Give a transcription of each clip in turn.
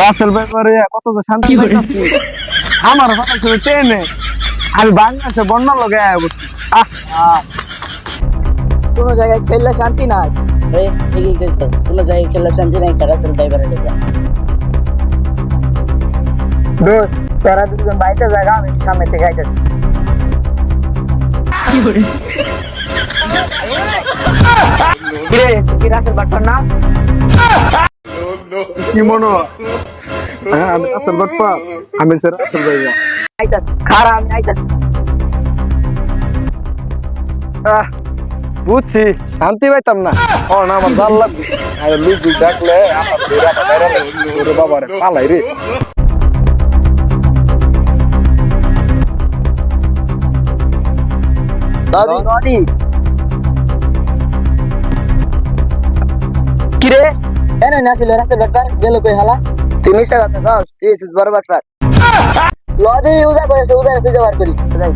রাসেল ব্যাপারে কত যে শান্তি পাইতাছি। আমার কথা শুনে ট্রেনে আমি বাংলাদেশে বন্যা লগে আয়া বসছি আহ আহ। কোনো জায়গায় খেললে শান্তি নাই। এই ঠিকই গেছিস কোনো জায়গায় খেললে শান্তি নাই রাসেল ড্রাইভারের লেগে দোস্ত তোরা দুজন বাইতে জায়গা আমি একটু সামনে থেকে আইতেছি। কিরে তুই কি রাসেল বাটপার না? কি মনে হয়? আমি রাসেল বাটপা আমি সে রাসেল ভাইয়া আইতাস খারা আমি আইতাস আহ বুঝছি শান্তি পাইতাম না। ও না আমার জাল লাগবে। আরে লুক লুক ডাকলে আমার বেড়া বেড়া ওরে বাবা রে পালাই রে। দাদি? দাদি। কিরে? এনে নাছিল রাসেল বাটপার গেল কই হালা তুই মিশে কথা দস তুই এসিস বড় বাটপার লদি উজা করেছে উজা খুঁজে বার করি যাই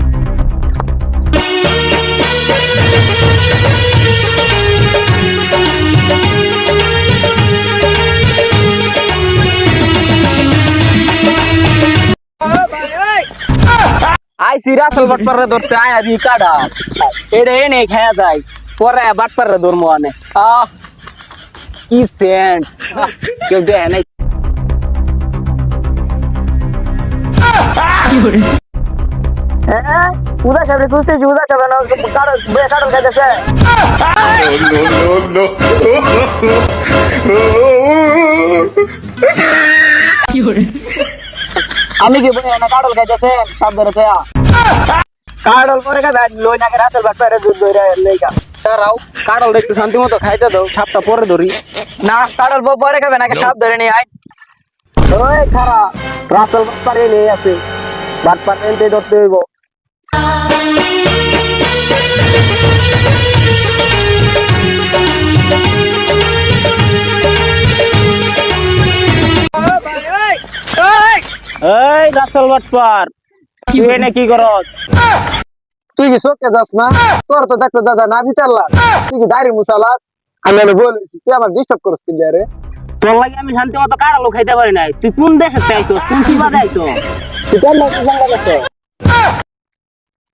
আই সিরাসল বাটপারে ধরতে আয় আদি কাডা এডে এনে খেয়া যায় পরে বাটপারে ধরমো আনে আহ কি সেন্ট কেউ দেয় নাই। হ্যাঁ উদা সাহেব খুঁজতেছি, উদা সাহেব না কারও খাইতেছে। আমি কি বলি না কাডল খাইতেছেন সব ধরে তেয়া কাডল করে কা লই না রাসেল বাটপারে দুধ ধরে কাডল একটু শান্তি মতো খাইতে দাও সাপটা পরে ধরি না কাডল পরে খাবে নাকি সাপ ধরে নিয়ে আয় ওই খারা রাসেল বাটপারে নিয়ে আছে বাটপার এনতে ধরতে হইব এই রাসেল বাটপার তুই এনে কি করস তুই কি চোখে যাস না? তোর তো দেখতে দাদা না ভিতারলাস তুই কি দাড়ি মুসালাস আমি বলেছি তুই আমার ডিস্টার্ব করস কি রে? তোর লাগে আমি শান্তি মতো কাড়ালো খাইতে পারি নাই। তুই কোন দেশে আইছো কোন আইছো দেশে সঙ্গে গেছো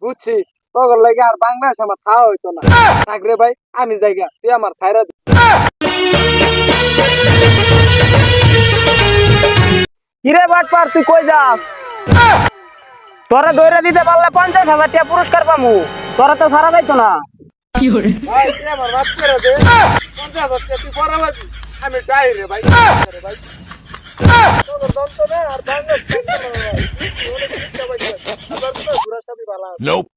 বুঝছি তোর লাগে আর বাংলাদেশ আমার খাওয়া হইতো না। থাক রে ভাই আমি জায়গা তুই আমার সাইরা দে। কিরে বাটপার তুই কই যাস? তোরা দৌড়া দিতে পারলে পঞ্চাশ হাজার টাকা পুরস্কার পামু তোরা তো সারা যাইতো না পাবি। Nope.